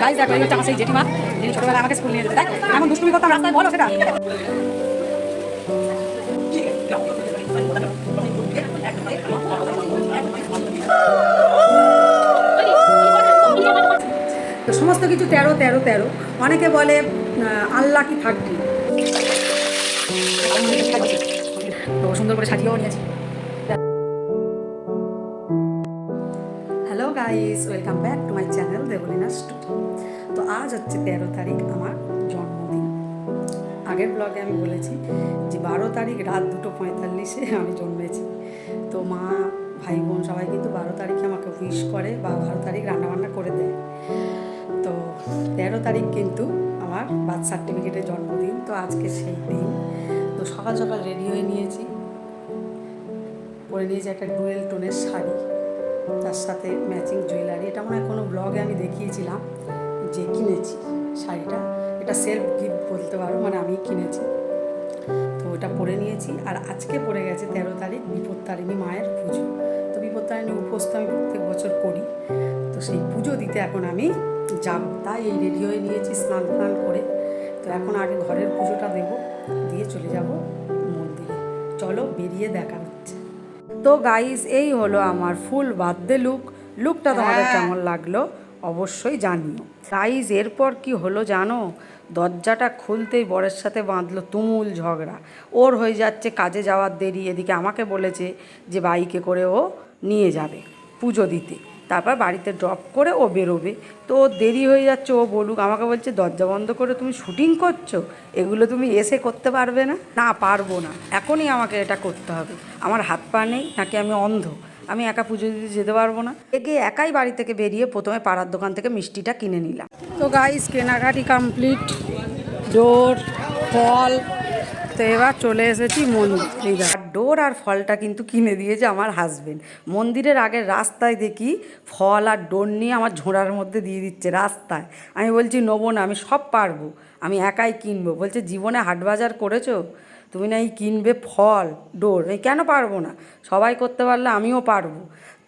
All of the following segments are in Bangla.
গাইজ দেখো, এই হচ্ছে আমার সেই জেঠিমা। যিনি ছোটবেলায় আমাকে স্কুল নিয়ে যেতে। তাই এমন দুষ্টুমি করতাম, রাস্তায় বলো সেটা। তো সমস্ত কিছু তেরো তেরো তেরো। অনেকে বলে আল্লাহ কি থার্টি তো সুন্দর করে সাজিয়েও নিয়েছি। Hello guys welcome back to my channel Debolina studio তো আজ হচ্ছে তেরো তারিখ আমার জন্মদিন। আগের ব্লগে আমি বলেছি যে বারো তারিখ রাত দুটো পঁয়তাল্লিশে আমি জন্মেছি। তো মা, ভাই, বোন সবাই কিন্তু বারো তারিখে আমাকে উইশ করে বা বারো তারিখ রান্নাবান্না করে দেয়। তো তেরো তারিখ কিন্তু আমার বার্থ সার্টিফিকেটের জন্মদিন, তো আজকে সেই দিন। তো সকাল সকাল রেডি হয়ে নিয়েছি। পরে নিয়েছি একটা ডুয়েল টোনের শাড়ি। তার সাথে ম্যাচিং জুয়েলারি এটা মনে হয় কোনো ব্লগে আমি দেখিয়েছিলাম যে কিনেছি শাড়িটা। এটা সেলফ গিফট বলতে পারো মানে আমি কিনেছি। তো ওটা পরে নিয়েছি, আর আজকে পড়ে গেছে তেরো তারিখ, বিপত্তারিণী মায়ের পুজো। তো বিপত্তারিণী উপোস তো আমি প্রত্যেক বছর করি। তো সেই পুজো দিতে এখন আমি যাব। তাই এই রেডি হয়ে নিয়েছি স্নান টান করে। তো এখন আগে ঘরের পুজোটা দেব, দিয়ে চলে যাব মন্দিরে। চলো বেরিয়ে দেখা। তো গাইস এই হলো আমার ফুল বার্থডে লুক লুকটা তোমাদের কেমন লাগল অবশ্যই জানিও। গাইস এরপর কি হলো জানো? দরজাটা খুলতেই বরের সাথে বাঁধলো তুমুল ঝগড়া। ওর হয়ে যাচ্ছে কাজে যাওয়ার দেরি। এদিকে আমাকে বলেছে যে বাইকে করে ও নিয়ে যাবে পুজো দিতে। তারপর বাড়িতে ড্রপ করে ও বেরোবে। তো দেরি হয়ে যাচ্ছে, ও বলুক, আমাকে বলছে, দরজা বন্ধ করে তুমি শুটিং করছ? এগুলো তুমি এসে করতে পারবে না? না, পারব না। এখনই আমাকে এটা করতে হবে। আমার হাত পা নেই, নাকি আমি অন্ধ? আমি একা পুজো দিতে যেতে পারব না? এগে একাই বাড়ি থেকে বেরিয়ে প্রথমে পাড়ার দোকান থেকে মিষ্টিটা কিনে নিলাম। তো গাইস কেনাকাটি কমপ্লিট ডোর ফল। তো এবার চলে এসেছি মন্দির। ডোর আর ফলটা কিন্তু কিনে দিয়েছে আমার হাজব্যান্ড মন্দিরের আগের রাস্তায় দেখি ফল আর ডোর নিয়ে আমার ঝোড়ার মধ্যে দিয়ে দিচ্ছে, রাস্তায়। আমি বলছি, নেব না, আমি সব পারব। আমি একাই কিনবো। বলছে, জীবনে হাট বাজার করেছ? তুমি না এই কিনবে ফল, ডোর? এই কেন পারব না? সবাই করতে পারলে আমিও পারব।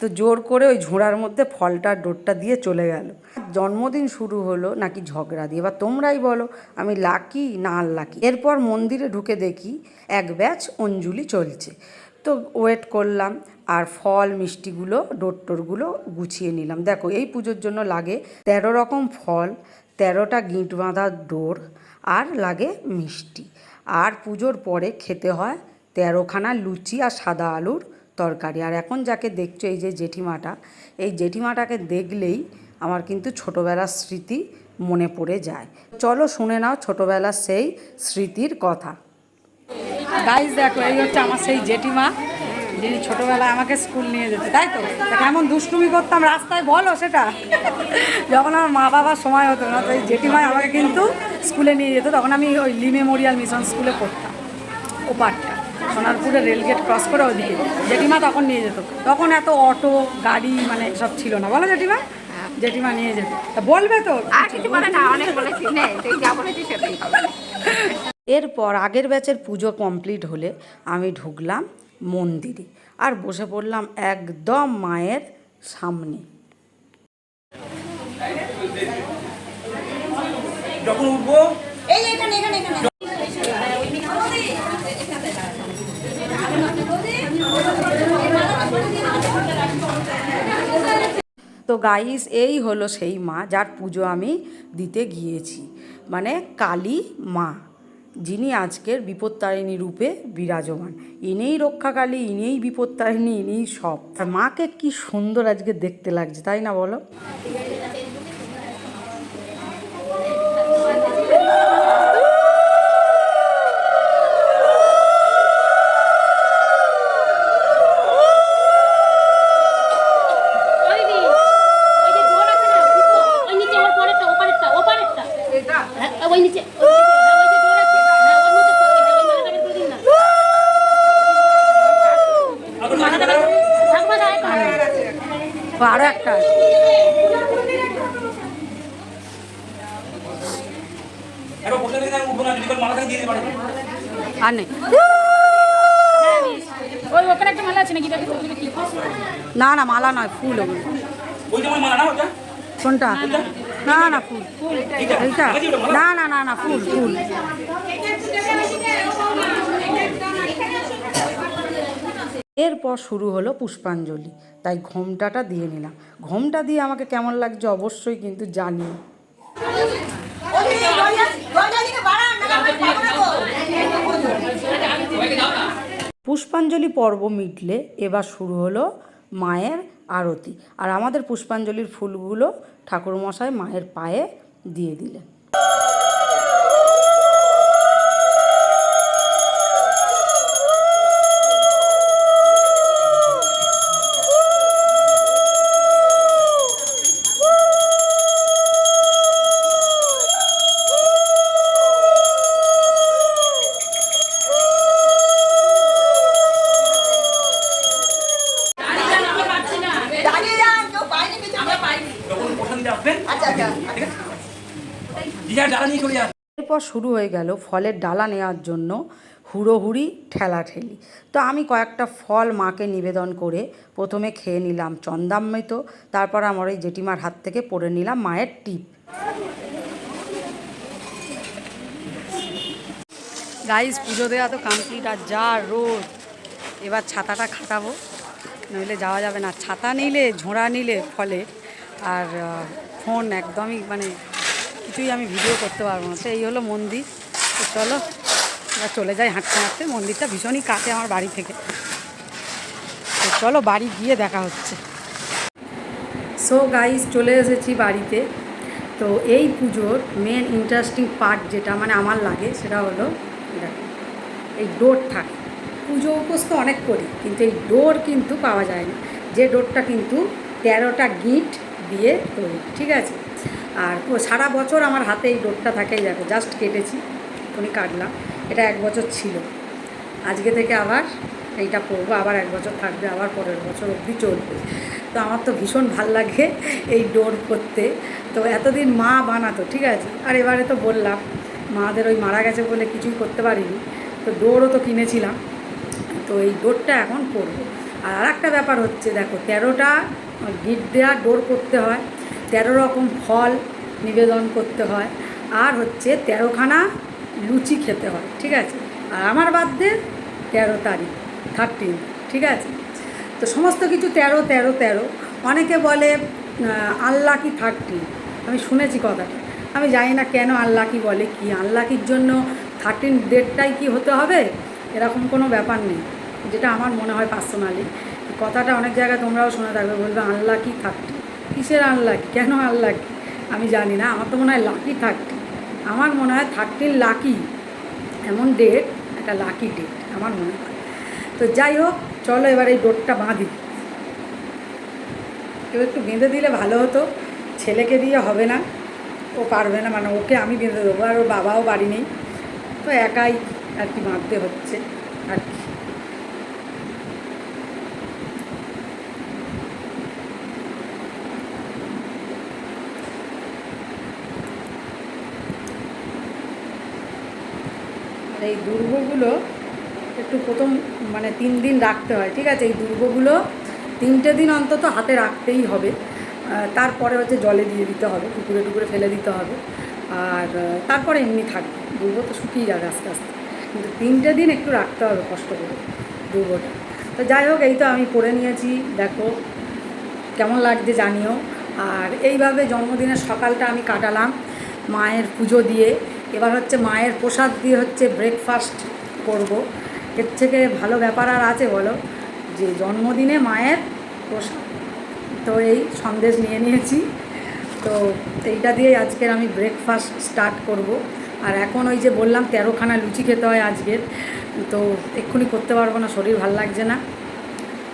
তো জোর করে ওই ঝোড়ার মধ্যে ফলটা, ডোরটা দিয়ে চলে গেল। জন্মদিন শুরু হলো নাকি ঝগড়া দিয়ে? এবার তোমরাই বলো, আমি লাকি না লাকি এরপর মন্দিরে ঢুকে দেখি এক ব্যাচ অঞ্জলি চলছে। তো ওয়েট করলাম, আর ফল, মিষ্টিগুলো ডোর টোরগুলো গুছিয়ে নিলাম। দেখো, এই পুজোর জন্য লাগে তেরো রকম ফল, তেরোটা গিঁট বাঁধা ডোর, আর লাগে মিষ্টি। আর পুজোর পরে খেতে হয় তেরোখানা লুচি আর সাদা আলুর তরকারি। আর এখন যাকে দেখছ, এই যে জেঠিমাটা, এই জেঠিমাটাকে দেখলেই আমার কিন্তু ছোটোবেলার স্মৃতি মনে পড়ে যায়। চলো শুনে নাও ছোটোবেলার সেই স্মৃতির কথা। গাইজ দেখো, এই হচ্ছে আমার সেই জেঠিমা, যিনি ছোটোবেলায় আমাকে স্কুল নিয়ে যেত, তাই তো? কেমন দুষ্টুমি করতাম রাস্তায়, বলো সেটা? যখন আমার মা বাবার সময় হতো না, তো এই জেঠিমাই আমাকে কিন্তু স্কুলে নিয়ে যেত, তখন আমি ওই লি মেমোরিয়াল মিশন স্কুলে পড়তাম, ও পার্টটা সোনারপুরে রেলগেট ক্রস করে ওদিকে জেঠিমা তখন নিয়ে যেত। তখন এত অটো গাড়ি মানে সব ছিল না। বলো জেঠিমা? জেঠিমা নিয়ে যেত। তা বলবে তো? আর কিছু বলে না অনেক বলেছি। যা সেটাই এরপর আগের ব্যাচের পুজো কমপ্লিট হলে আমি ঢুকলাম মন্দিরে আর বসে পড়লাম একদম মায়ের সামনে। যখন উঠবো তো গাইস এই হলো সেই মা যার পুজো আমি দিতে গিয়েছি। মানে কালী মা, যিনি আজকের বিপত্তারিণী রূপে বিরাজমান। ইনিই রক্ষাকালী, ইনিই বিপত্তারিণী, ইনিই সব। মাকে কি সুন্দর আজকে দেখতে লাগছে, তাই না বলো ওই দি, ওই যে জোর আছে না, দুটো, ওই নিচে ওর পরেরটা, ওপারেরটা, ওপারেরটা। হ্যাঁ, ওই নিচে, ওই নিচে, হ্যাঁ, ওই যে জোর আছে, হ্যাঁ, ওর মধ্যে তো, হ্যাঁ, ওই মালাটা বের করে দিন না। মালাটা বের করে- থাকবে না, এখন। তো আরও একটা আছে। একবার বসে থেকে উঠবো না যদি কারও মাথা থেকে দিয়ে দিতে পারে আর নেই। ওই ওখানে একটা মালা আছে নাকি? দেখো তো, ওগুলো কি? না না মালা নয় ফুল ওগুলো। ওই যেমন মালা না কোনটা? না না ফুল। এইটা? না না না না ফুল ফুল। এরপর শুরু হলো পুষ্পাঞ্জলি। তাই ঘোমটাটা দিয়ে নিলাম। ঘোমটা দিয়ে আমাকে কেমন লাগছে অবশ্যই কিন্তু জানিও পুষ্পাঞ্জলি পর্ব মিটলে এবার শুরু হলো মায়ের আরতি। আর আমাদের পুষ্পাঞ্জলির ফুলগুলো ঠাকুরমশাই মায়ের পায়ে দিয়ে দিলেন। এরপর শুরু হয়ে গেল ফলের ডালা নেওয়ার জন্য হুড়োহুড়ি, ঠেলাঠেলি। তো আমি কয়েকটা ফল মাকে নিবেদন করে প্রথমে খেয়ে নিলাম চন্দামৃত, তারপর আমার ওই জেঠিমার হাত থেকে পড়ে নিলাম মায়ের টিপ। গাইজ পুজো দেওয়া তো কমপ্লিট আর যা রোদ, এবার ছাতাটা খাটাবো, নইলে যাওয়া যাবে না। ছাতা নিলে, ঝোড়া নিলে ফলে, আর ফোন একদমই মানে কিছুই আমি ভিডিও করতে পারব না। তো এই হলো মন্দির। তো চলো এবার চলে যাই হাঁটতে হাঁটতে। মন্দিরটা ভীষণই কাছে আমার বাড়ি থেকে। তো চলো, বাড়ি গিয়ে দেখা হচ্ছে। সো গাইজ চলে এসেছি বাড়িতে। তো এই পুজোর মেন ইন্টারেস্টিং পার্ট যেটা মানে আমার লাগে, সেটা হলো এই ডোর থাকে। পুজো উপোস তো অনেক করি, কিন্তু এই ডোর কিন্তু পাওয়া যায় না যে ডোরটা কিন্তু তেরোটা গিট দিয়ে তৈরি, ঠিক আছে? আর সারা বছর আমার হাতে এই ডোরটা থাকেই দেখো জাস্ট কেটেছি উনি কাটলাম। এটা এক বছর ছিল। আজকে থেকে আবার এইটা পরবো, আবার এক বছর থাকবে, আবার পরের বছর অবধি চলবে। তো আমার তো ভীষণ ভালো লাগে এই ডোর করতে। তো এতদিন মা বানাতো, ঠিক আছে? আর এবারে তো বললাম, মাদের ওই মারা গেছে বলে কিছুই করতে পারিনি। তো ডোরও তো কিনেছিলাম। তো এই ডোরটা এখন করব আর আর একটা ব্যাপার হচ্ছে, দেখো, তেরোটা গিট দেওয়া ডোর করতে হয়। তেরো রকম ফল নিবেদন করতে হয়। আর হচ্ছে তেরোখানা লুচি খেতে হয়, ঠিক আছে? আর আমার বাদে তেরো তারিখ থার্টিন ঠিক আছে? তো সমস্ত কিছু তেরো তেরো তেরো। অনেকে বলে আল্লাহ কি থার্টিন আমি শুনেছি কথাটা। আমি জানি না কেন আল্লাহ কি বলে কি। আল্লাকির জন্য থার্টিন ডেটটাই কি হতে হবে? এরকম কোনো ব্যাপার নেই। যেটা আমার মনে হয় পার্সোনালি কথাটা অনেক জায়গায় তোমরাও শুনে থাকবে, বলবে আল্লাহ কি থার্টি কিসের আল্লাহ কেন আল্লাহ কি আমি জানি না, আমার তো মনে হয় লাকি থার্টি আমার মনে হয় থার্টিন লাকি। এমন ডেট একটা লাকি ডেট আমার মনে হয়। তো যাই হোক, চলো এবার এই ডোরটা বাঁধি। কেউ একটু বেঁধে দিলে ভালো হতো। ছেলেকে দিয়ে হবে না। ও পারবে না মানে ওকে আমি বেঁধে দেবো, আর ওর বাবাও বাড়ি নেই। তো একাই আর কি বাঁধতে হচ্ছে। আর কি আর এই দুর্গগুলো একটু প্রথম মানে তিন দিন রাখতে হয়, ঠিক আছে? এই দুর্গগুলো তিনটে দিন অন্তত হাতে রাখতেই হবে। তারপরে হচ্ছে জলে দিয়ে দিতে হবে, পুকুরে টুকুরে ফেলে দিতে হবে। আর তারপরে এমনি থাকবে। দুর্গ তো শুকিয়ে যাবে আস্তে আস্তে। কিন্তু তিনটে দিন একটু রাখতে হবে কষ্ট করে দুর্গটা তো যাই হোক, এই তো আমি পরে নিয়েছি। দেখো, কেমন লাগছে জানিও। আর এইভাবে জন্মদিনের সকালটা আমি কাটালাম মায়ের পুজো দিয়ে। এবার হচ্ছে মায়ের প্রসাদ দিয়ে হচ্ছে ব্রেকফাস্ট করব। এর থেকে ভালো ব্যাপার আর আছে বলো? যে জন্মদিনে মায়ের প্রসাদ। তো এই সন্দেশ নিয়ে নিয়েছি। তো এইটা দিয়ে আজকের আমি ব্রেকফাস্ট স্টার্ট করব। আর এখন ওই যে বললাম, তেরোখানা লুচি খেতে হয় আজকের। তো এক্ষুনি করতে পারব না, শরীর ভালো লাগছে না।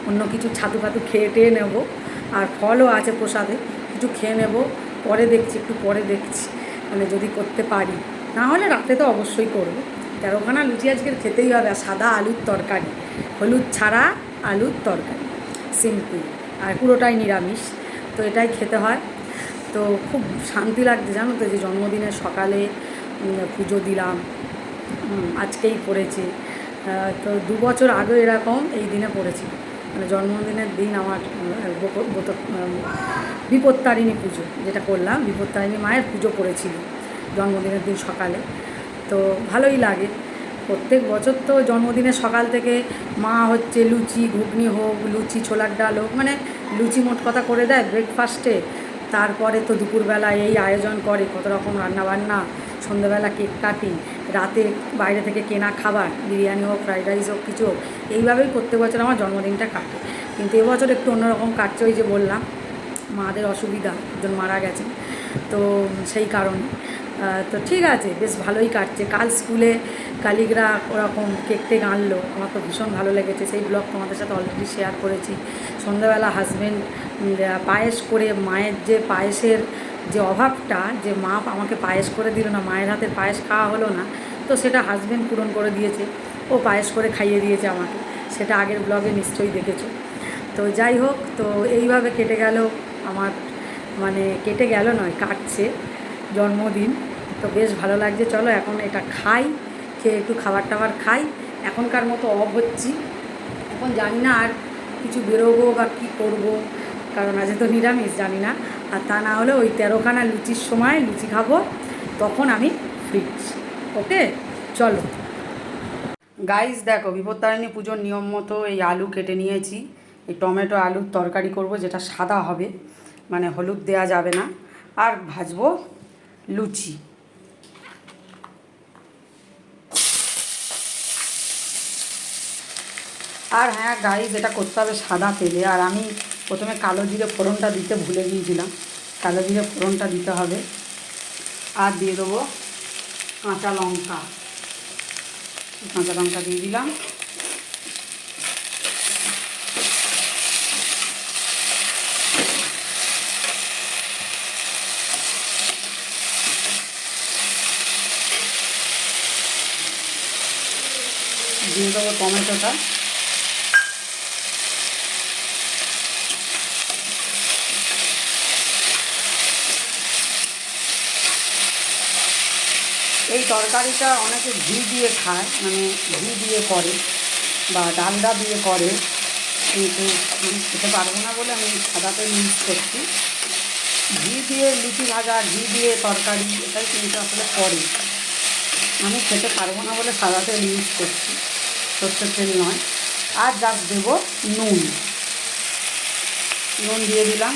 অন্য কিছু ছাতু ফাতু খেয়ে টেয়ে নেব। আর ফলও আছে প্রসাদে, কিছু খেয়ে নেব। পরে দেখছি, একটু পরে দেখছি। মানে যদি করতে পারি। না হলে রাতে তো অবশ্যই করব। তেরোখানা লুচি আজকের খেতেই হবে, আর সাদা আলুর তরকারি। হলুদ ছাড়া আলুর তরকারি। সিম্পল আর পুরোটাই নিরামিষ। তো এটাই খেতে হয়। তো খুব শান্তি লাগছে, জানো তো, যে জন্মদিনের সকালে পুজো দিলাম আজকেই পড়েছে। তো দু বছর আগে এরকম এই দিনে পড়েছি। মানে জন্মদিনের দিন আমার বিপত্তারিণী পুজো, যেটা করলাম, বিপত্তারিণী মায়ের পুজো করেছিল জন্মদিনের দিন সকালে। তো ভালোই লাগে। প্রত্যেক বছর তো জন্মদিনের সকাল থেকে মা হচ্ছে লুচি, ঘুগনি হোক, লুচি, ছোলার ডাল হোক মানে লুচি মোট কথা করে দেয় ব্রেকফাস্টে তারপরে তো দুপুরবেলা এই আয়োজন করে কত রকম রান্নাবান্না, সন্ধ্যেবেলা কেক কাটিং রাতে বাইরে থেকে কেনা খাবার, বিরিয়ানি হোক ফ্রাইড রাইস হোক, কিছু হোক, এইভাবেই প্রত্যেক বছর আমার জন্মদিনটা কাটে। কিন্তু এবছর একটু অন্যরকম কাটছে ওই যে বললাম, মাদের অসুবিধা, একজন মারা গেছেন, তো সেই কারণে। তো ঠিক আছে, বেশ ভালোই কাটছে। কাল স্কুলে কালিগরা ওরকম কেক টেক আনলো। আমার তো ভীষণ ভালো লেগেছে। সেই ব্লগ তোমাদের সাথে অলরেডি শেয়ার করেছি। সন্ধ্যাবেলা হাজব্যান্ড পায়েস করে মায়ের যে পায়েসের যে অভাবটা, যে মা আমাকে পায়েস করে দিল না, মায়ের হাতের পায়েস খাওয়া হলো না, তো সেটা হাজব্যান্ড পূরণ করে দিয়েছে। ও পায়েস করে খাইয়ে দিয়েছে আমাকে। সেটা আগের ব্লগে নিশ্চয়ই দেখেছ। তো যাই হোক, তো এইভাবে কেটে গেল। আমার মানে কেটে গেল নয়, কাটছে জন্মদিন। তো বেশ ভালো লাগছে। চলো এখন এটা খাই, খেয়ে একটু খাবার টাবার খাই। এখনকার মতো অফ হচ্ছি। এখন জানি না আর কিছু বেরোবো বা কী করব। কারণ আজ তো নিরামিষ, জানি না। আর তা না হলে ওই তেরোখানা লুচির সময় লুচি খাব, তখন আমি ফ্রিজ ওকে? চলো। গাইস দেখো, বিপত্তারিণী পুজোর নিয়ম মতো এই আলু কেটে নিয়েছি। এই টমেটো আলুর তরকারি করব, যেটা সাদা হবে। মানে হলুদ দেয়া যাবে না। আর ভাজবো লুচি। আর হ্যাঁ গাইস যেটা করতে হবে সাদা তেলে। আর আমি প্রথমে কালো জিরে ফোড়নটা দিতে ভুলে গিয়েছিলাম। কালো জিরে ফোড়নটা দিতে হবে। আর দিয়ে দেবো কাঁচা লঙ্কা। কাঁচা লঙ্কা দিয়ে দিলাম। দিয়ে দেবো টমেটোটা। এই তরকারিটা অনেকে ঘি দিয়ে খায় মানে ঘি দিয়ে করে বা ডালডা দিয়ে করে, কিন্তু আমি খেতে পারব না বলে আমি সাদাতে ইউজ করছি। ঘি দিয়ে লুচি ভাজা, ঘি দিয়ে তরকারি, এটাই কিন্তু আসলে করে। আমি খেতে পারব না বলে সাদা তেল ইউজ করছি সর্ষের তেল নয়। আর জাস্ট দেবো নুন। নুন দিয়ে দিলাম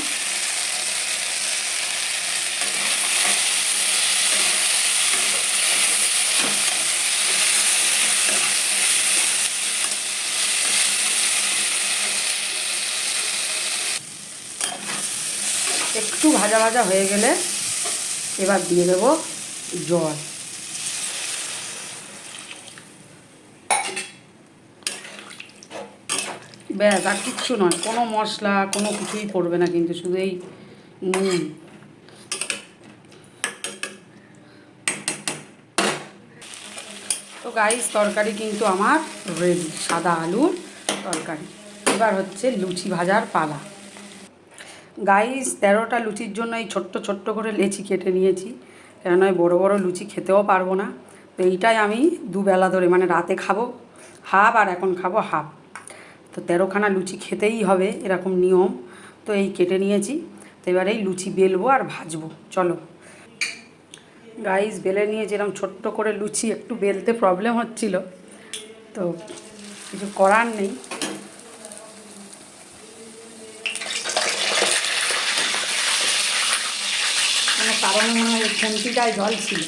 একটু ভাজা ভাজা হয়ে গেলে এবার দিয়ে দেবো জল। ব্যাস, আর কিচ্ছু নয়। কোনো মশলা, কোনো কিছুই পড়বে না কিন্তু, শুধু এই নুন। তো গাইস তরকারি কিন্তু আমার রেডি সাদা আলুর তরকারি। এবার হচ্ছে লুচি ভাজার পালা। গাইস, তেরোটা লুচির জন্য এই ছোট্ট ছোট্ট করে লেচি কেটে নিয়েছি। কেননা বড়ো বড়ো লুচি খেতেও পারব না। তো এইটাই আমি দুবেলা ধরে মানে রাতে খাব, হাফ আর এখন খাব হাফ। তো তেরোখানা লুচি খেতেই হবে এরকম নিয়ম। তো এই কেটে নিয়েছি। তো এবার এই লুচি বেলবো আর ভাজবো। চলো। গাইস, বেলে নিয়েছি এরকম ছোট্ট করে লুচি একটু বেলতে প্রবলেম হচ্ছিল। তো কিছু করার নেই মানে কারণে মনে জল ছিল।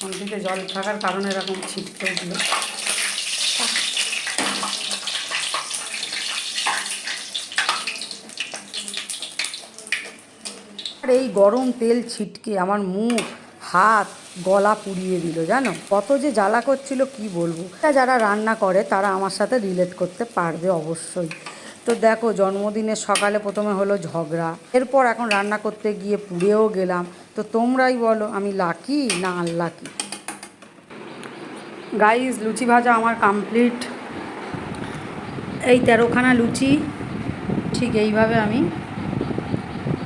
খুন্তিতে জল থাকার কারণে এরকম ছিটকে উঠল। আর এই গরম তেল ছিটকে আমার মুখ, হাত, গলা পুড়িয়ে দিল, জানো? কত যে জ্বালা করছিল, কি বলব? যারা রান্না করে, তারা আমার সাথে রিলেট করতে পারবে অবশ্যই। তো দেখো, জন্মদিনের সকালে প্রথমে হলো ঝগড়া, এরপর এখন রান্না করতে গিয়ে পুড়েও গেলাম। তো তোমরাই বলো, আমি লাকি না আনলাকি গাইস লুচি ভাজা আমার কমপ্লিট এই তেরোখানা লুচি, ঠিক এইভাবে আমি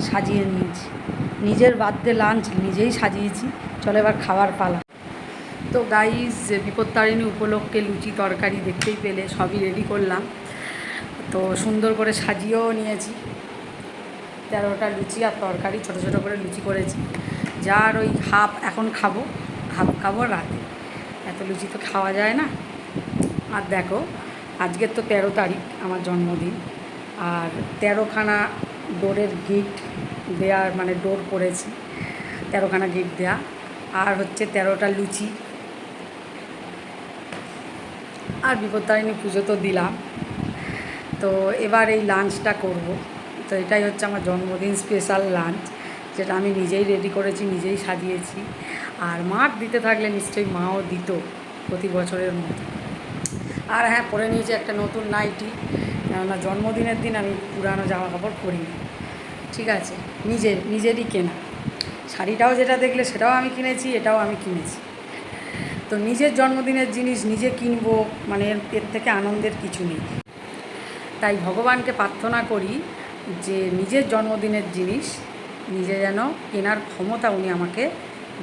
সাজিয়ে নিয়েছি। নিজের বার্থডে লাঞ্চ নিজেই সাজিয়েছি। চলো এবার খাবার পালা। তো গাইজ বিপত্তারিণী উপলক্ষে লুচি তরকারি দেখতেই পেলে, সবই রেডি করলাম। তো সুন্দর করে সাজিয়েও নিয়েছি। তেরোটা লুচি আর তরকারি, ছোটো ছোটো করে লুচি করেছি। যার ওই হাফ এখন খাব, হাফ খাব রাতে। এত লুচি তো খাওয়া যায় না। আর দেখো আজকের তো তেরো তারিখ, আমার জন্মদিন। আর তেরোখানা ডোরের গিট দেওয়ার মানে ডোর করেছি তেরোখানা গিট দেওয়া আর হচ্ছে তেরোটা লুচি। আর বিপত্তারিণী পুজো তো দিলাম। তো এবার এই লাঞ্চটা করব। তো এটাই হচ্ছে আমার জন্মদিন স্পেশাল লাঞ্চ, যেটা আমি নিজেই রেডি করেছি, নিজেই সাজিয়েছি। আর মার দিতে থাকলে নিশ্চয়ই মাও দিত প্রতি বছরের মতো। আর হ্যাঁ পরে নিয়েছি একটা নতুন নাইটি কেননা জন্মদিনের দিন আমি পুরানো জামা কাপড় পরি ঠিক আছে, নিজের, নিজেরই কেনা। শাড়িটাও যেটা দেখলে সেটাও আমি কিনেছি, এটাও আমি কিনেছি। তো নিজের জন্মদিনের জিনিস নিজে কিনবো মানে এর থেকে আনন্দের কিছু নেই। তাই ভগবানকে প্রার্থনা করি যে নিজের জন্মদিনের জিনিস নিজে যেন কেনার ক্ষমতা উনি আমাকে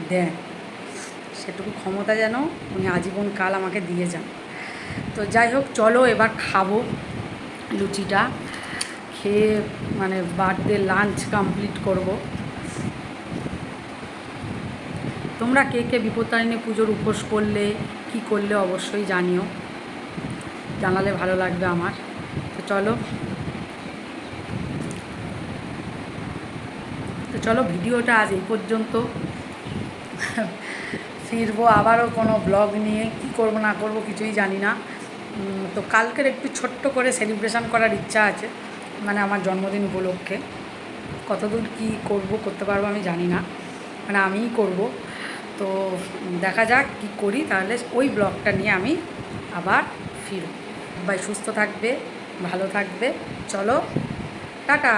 দেন। সেটুকু ক্ষমতা যেন উনি আজীবন কাল আমাকে দিয়ে যান। তো যাই হোক, চলো এবার খাব লুচিটা। খেয়ে মানে বার্থডে লাঞ্চ কমপ্লিট করব। তোমরা কে কে বিপত্তারিণী পুজোর উপোস করলে, কি করলে অবশ্যই জানিও। জানালে ভালো লাগবে আমার। চলো। তো চলো ভিডিওটা আজ এই পর্যন্ত। ফিরবো আবারও কোনো ব্লগ নিয়ে, কী করব, না করব কিছুই জানি না। তো কালকের একটু ছোট্ট করে সেলিব্রেশন করার ইচ্ছা আছে মানে আমার জন্মদিন উপলক্ষে। কতদূর কী করব, করতে পারব আমি জানি না মানে আমিই করব। তো দেখা যাক কী করি, তাহলে ওই ব্লগটা নিয়ে আমি আবার ফিরব। সবাই সুস্থ থাকবে। ভালো থাকবে। চলো টাটা।